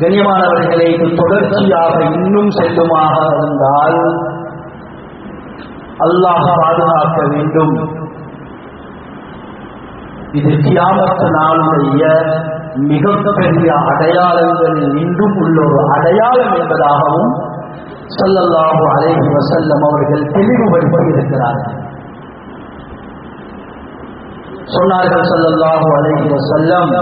கண்ணியமானவர்களே இது தொடர்ச்சியாக இன்னும் செல்லுமாக இருந்தால் அல்லாஹ் பாதுகாக்க வேண்டும். இது கியாமத்து நாளுடைய மிகப்பெரிய அடையாளங்களில் இன்றும் உள்ள ஒரு அடையாளம் என்பதாகவும் ஸல்லல்லாஹு அலேஹி வசல்லம் அவர்கள் தெளிவுபடுத்தி இருக்கிறார்கள் சொன்னார்கள் ஸல்லல்லாஹு அலைஹி செல்லம்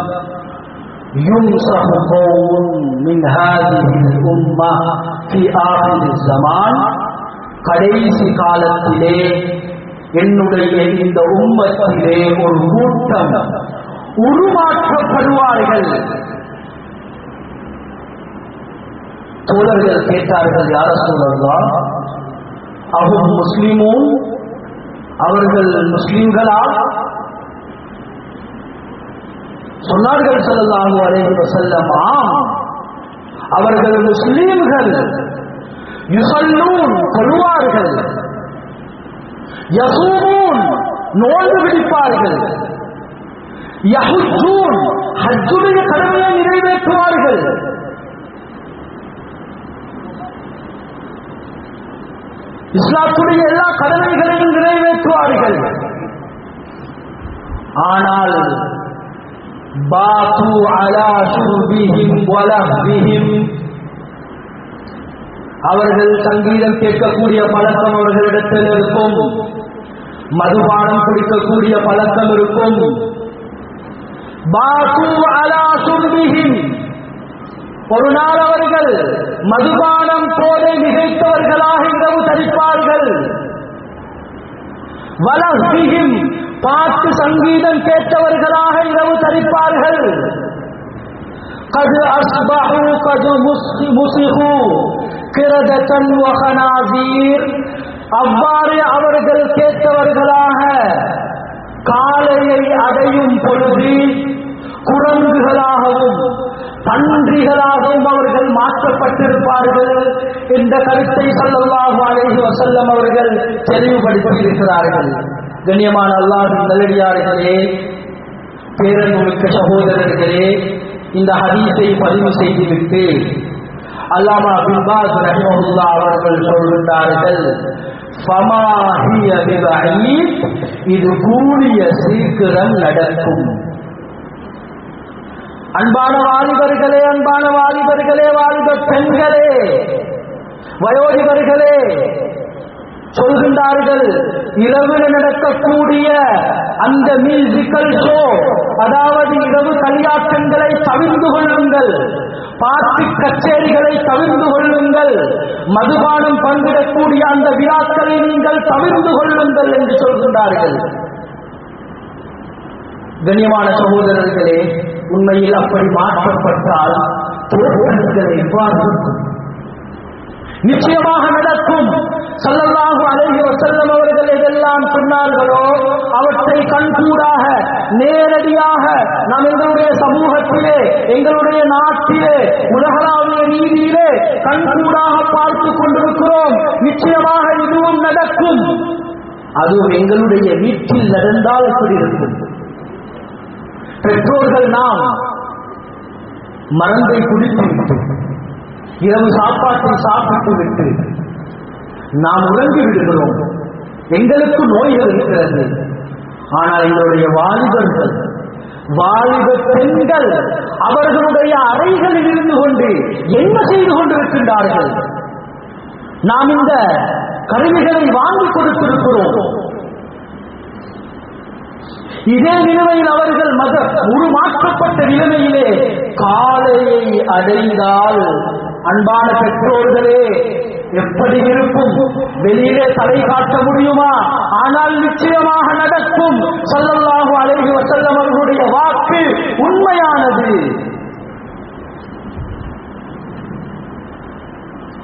ينصح قوم من هذه الأمة في آخر الزمان கடைசி காலத்திலே என்னுடைய இந்த உம்மத்திலே ஒரு கூட்டம் உருமாற்றப்படுவார்கள் தோழர்கள் கேட்டார்கள் யார சொல்லலாம் அவும் முஸ்லிமும் அவர்கள் முஸ்லிம்களா சொன்னார்கள் ஸல்லல்லாஹு அலைஹி வஸல்லம் ஆம் அவர்கள் முஸ்லீம்கள் யுசல்லூன் கொள்வார்கள் யசூமூன் நோன்பு பிடிப்பார்கள் யஹுஜூன் ஹஜ்ஜுடைய கடமையை நிறைவேற்றுவார்கள். இஸ்லாத்துடைய எல்லா கடமைகளையும் நிறைவேற்றுவார்கள். ஆனால் باتوا على شربهم ولهبهم. அவர்கள் சங்கீதம் கேட்கக்கூடிய பழக்கம் அவர்களிடத்தில் இருக்கும். மதுபானம் குடிக்கக்கூடிய பழக்கம் இருக்கும். பாத்து அலா ஷுர்பிஹிம் ஒரு நாள் அவர்கள் மதுபானம் போதை மிகைத்தவர்களாக இரவு தரிப்பார்கள். வளர்ச்சியும் பாட்டு சங்கீதம் கேட்டவர்களாக இரவு தரிப்பார்கள். கது அஸ்பஹு கது முசிஹு. கிரதத்தன் வகனாசீர் அவ்வாறு அவர்கள் கேட்டவர்களாக காலையை அடையும் பொழுது குரங்குகளாகவும் பன்றிகளாகவும் அவர்கள் மாற்றப்பட்டிருப்பார்கள். இந்த கருத்தை ஸல்லல்லாஹு அலைஹி வஸல்லம் அவர்கள் தெளிவுபடுத்தி இருக்கிறார்கள் கண்ணியமான அல்லாஹின் நல்லடியார்களே பேரன்புமிக்க சகோதரர்களே இந்த ஹதீஸை பதிவு செய்துவிட்டு அல்லாமா பின்பாஸ் ரஹிமஹுல்லா அவர்கள் சொல்கின்றார்கள் இது கூடிய சீக்கிரம் நடக்கும். அன்பான வாலிபர்களே அன்பான வாலிபர்களே வாலிப பெண்களே! வயோதிபர்களே சொல்கின்றார்கள் இரவில் நடக்கக்கூடிய அந்த மியூசிக்கல் ஷோ அதாவது இரவு களியாட்டங்களை தவிர்ந்து கொள்ளுங்கள் பாட்டு கச்சேரிகளை தவிர்ந்து கொள்ளுங்கள் மதுபானம் பங்கிடக்கூடிய அந்த விழாக்களை நீங்கள் தவிர்ந்து கொள்ளுங்கள் என்று சொல்கின்றார்கள். கண்ணியமான சகோதரர்களே உண்மையில் அப்படி மாற்றப்பட்டால் தோற்றங்கள் எவ்வாறு இருக்கும் நிச்சயமாக நடக்கும். சல்லல்லாஹு அலைஹி வஸல்லம் அவர்கள் எதெல்லாம் சொன்னார்களோ அவற்றை கண்கூடாக நேரடியாக நாம் எங்களுடைய சமூகத்திலே எங்களுடைய நாட்டிலே உலகளாவிய நீதியிலே கண்கூடாக பார்த்து கொண்டிருக்கிறோம். நிச்சயமாக இதுவும் நடக்கும். அதுவும் எங்களுடைய வீட்டில் நடந்தால் எப்படி இருக்கும்? பெற்றோர்கள் நாம் மறந்தை குடித்து விட்டோம். இரவு சாப்பாட்டை சாப்பிட்டு விட்டு நாம் உறங்கி விடுகிறோம். எங்களுக்கு நோய்கள் இருக்கிறது. ஆனால் எங்களுடைய வாலிபர்கள் வாலிப பெண்கள் அவர்களுடைய அறைகளில் இருந்து கொண்டு என்ன செய்து கொண்டிருக்கின்றார்கள்? நாம் இந்த கருவிகளை வாங்கி கொடுத்திருக்கிறோம். இதே நிலைமையில் அவர்கள் மத உருமாற்றப்பட்ட நிலைமையிலே காலையை அடைந்தால் அன்பான பெற்றோர்களே எப்படி இருக்கும்? வெளியிலே தலை காட்ட முடியுமா? ஆனால் நிச்சயமாக நடக்கும். ஸல்லல்லாஹு அழகி வஸல்லம் அவர்களுடைய வாக்கு உண்மையானது.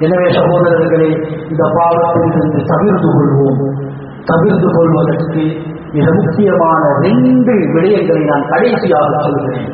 எனவே சகோதரர்களே இந்த பாவத்திலிருந்து தவிர்த்து கொள்வோம். தவிர்த்து கொள்வதற்கு மிக முக்கியமான ரெண்டு விடயங்களை நான் கடைசியாக சொல்கிறேன்.